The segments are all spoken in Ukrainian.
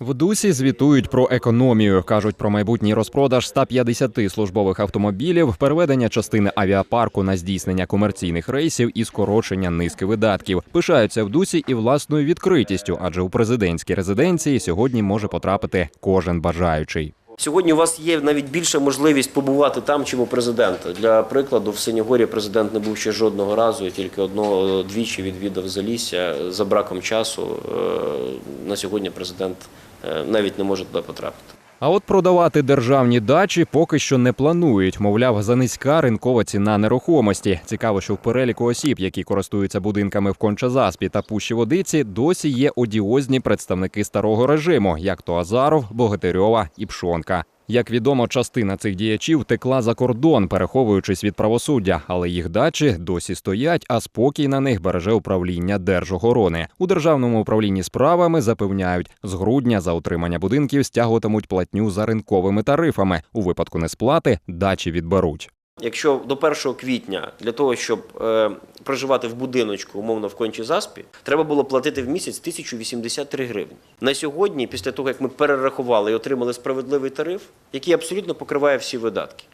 В Дусі звітують про економію. кажуть про майбутній розпродаж 150 службових автомобілів, переведення частини авіапарку на здійснення комерційних рейсів і скорочення низки видатків. Пишаються в Дусі і власною відкритістю, адже у президентській резиденції сьогодні може потрапити кожен бажаючий. Сьогодні у вас є навіть більша можливість побувати там, чим у президента. Для прикладу, в Синігорі президент не був ще жодного разу, і тільки одного двічі відвідав Залісся. За браком часу е, на сьогодні президент е, навіть не може туди потрапити. А от продавати державні дачі поки що не планують. Мовляв, за низька ринкова ціна нерухомості. Цікаво, що в переліку осіб, які користуються будинками в Кончазаспі та Пущі Водиці, досі є одіозні представники старого режиму, як то Азаров, Богатирьова і Пшонка. Як відомо, частина цих діячів текла за кордон, переховуючись від правосуддя, але їх дачі досі стоять, а спокій на них береже управління Держохорони. У державному управлінні справами запевняють, з грудня за утримання будинків стягуватимуть платню за ринковими тарифами. У випадку несплати дачі відберуть. Якщо до 1 квітня для того, щоб е, проживати в будиночку, умовно в кончі заспі, треба було платити в місяць 1083 гривні. На сьогодні, після того як ми перерахували і отримали справедливий тариф, який абсолютно покриває всі видатки.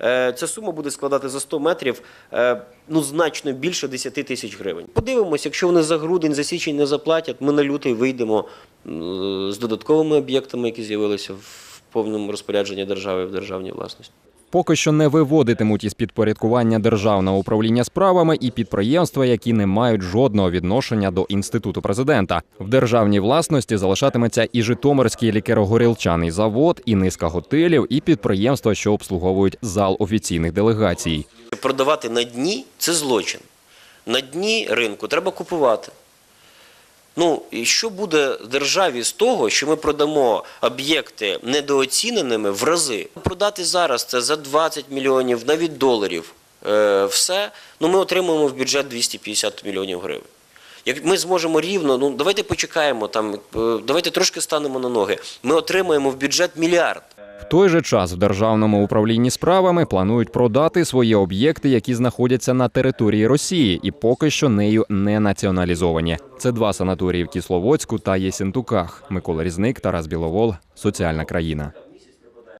е, Ця сума буде складати за 100 метрів е, ну значно більше 10 тисяч гривень. Подивимось, якщо вони за грудень, за січень не заплатять, ми на лютий вийдемо м, з додатковими об'єктами, які з'явилися в повному розпорядженні держави в державній власності. Поки що не виводитимуть із підпорядкування державного управління справами і підприємства, які не мають жодного відношення до інституту президента. В державній власності залишатиметься і Житомирський лікеро-горілчаний завод, і низка готелів, і підприємства, що обслуговують зал офіційних делегацій. Продавати на дні це злочин. На дні ринку треба купувати. Ну, і що буде державі з того, що ми продамо об'єкти недооціненими в рази? Продати зараз це за 20 мільйонів, навіть доларів. Е, все, ну ми отримуємо в бюджет 250 мільйонів гривень. Як ми зможемо рівно, ну давайте почекаємо там, е, давайте трошки станемо на ноги. Ми отримаємо в бюджет мільярд. В той же час в державному управлінні справами планують продати свої об'єкти, які знаходяться на території Росії, і поки що нею не націоналізовані. Це два санаторії в Кисловодську та Єсентуках. Микола Різник, Тарас Біловол, соціальна країна.